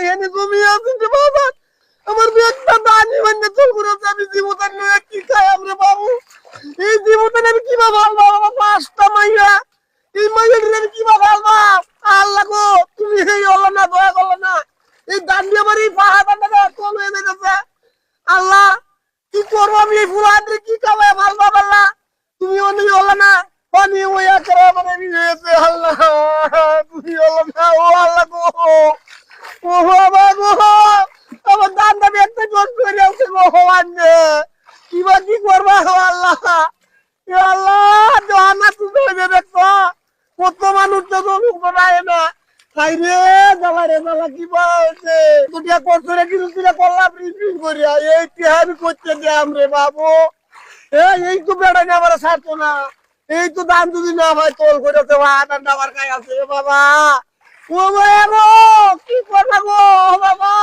এখানে জমি আছে রে বাবা, আমার একটা দানি মানে চল করে আমি জীবতান নিয়ে কি খাই আমরা বাবু? এই জীবতান আমি কি বাবা বাবা, পাঁচটা মাইয়া। এই মাইয়াটি আমি কি বাবা আল্লাহ গো, তুমি এই হলো না, দয়া করল না। এই দান আমার এই পাহাড়টা কল হয়ে যাচ্ছে আল্লাহ, কি করব আমি এই ফুলাতে কি খাওয়াই ভালো বাবা তুমি অনেক হলো না। পানি ওয়া করে মানে নিয়েছে আল্লাহ। করে আছে কিবা কি করবা আল্লাহ? আল্লাহ জানা তুমি দেখো কত মানুষ তো জমি বানায় না। খাই রে, জ্বালা কি হয়েছে? দুটিয়া করছ রে, কিন্তু তুই করলাম রিপিট করিয়া। এই টিহারি করতে দে আমরে বাবু। এই তো বেড়া আমার ছাড়তো না। এই তো দাম যদি না হয়, তোল করেছে ভাত আর ডাবার খাই আছে। বাবা, ও ভাই কি করবা গো? বাবা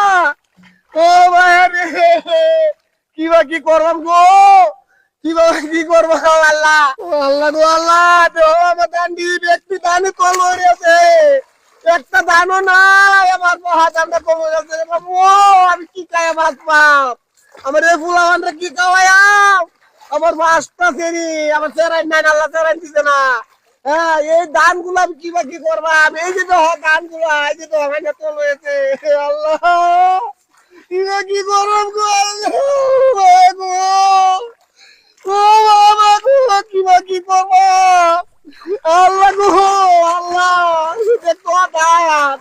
কি বা কি করবাম গো? কি বা কি করব আল্লাহ আল্লাহ গো, আল্লাহ, দেহ আমার দান দিয়ে ব্যক্তি দানে আমার আমরা বাবু আমি কি খাই ভাত আমার এই কি খাওয়াইয়াম? আমার মাছটা ফেরি, আমার চেরাই নাই, আল্লাহ চেরাই দিছে না। হ্যাঁ এই ধানগুলো আমি কি বা কি করবাম? এই যে তো ধানগুলো এই যে তো হাইনা তোল হয়েছে আল্লাহ। কি বা কি বাবা আল্লাহ গো আল্লাহ দেখো দাঁত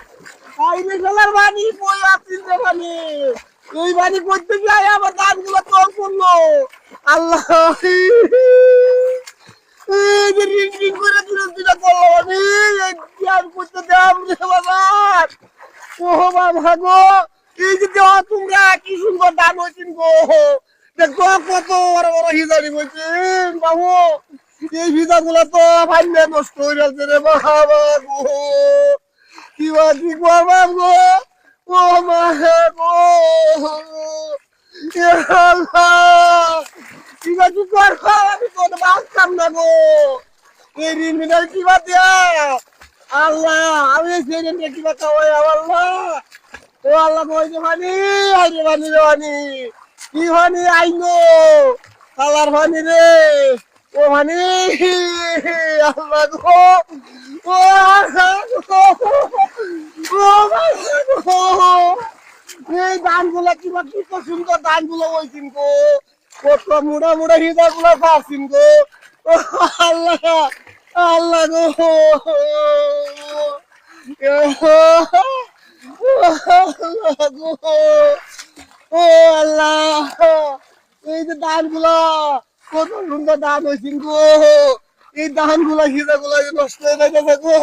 আইনে গেলার বাড়ি বই আসছিল রে বাড়ি এই বাড়ি করতে গিয়ে আমার দাঁতগুলো তোল করল আল্লাহ রিং করে দিলে দিলে আমি করতে দাম রে বাবা এই যে তোমরা কি সুন্দর দান হয়েছেন গো? দেখো কত বড় বড় হিজারি হয়েছেন বাবু, এই ভিজা গুলা তো ভাইলে নষ্ট হয়ে যাচ্ছে রে বাবা কি বা কি করবাম গো? ও মা গো। কি বা কি করবাম আমি কোন বাঁচতাম না গো। এই ঋণ মিনাল কি বা দেয়া? আল্লাহ, আমি সেই ঋণটা কি বা খাওয়াই আল্লাহ? ও আল্লাহ কই যে পানি রে পানি কি পানি আইনো কালার পানি রে। ও পানি আল্লাহ গো। কি বা কি তো সুন্দর ধানগুলো হইছিন গো। কত মুড়া মুড়া হিদা গুলা পাচ্ছিন গো। আল্লাহ আল্লাহ গো। ও আল্লাহ কত সুন্দর ধান হয়েছিল গো। এই ধানগুলা গুলা নষ্ট হয়ে গেছে গো।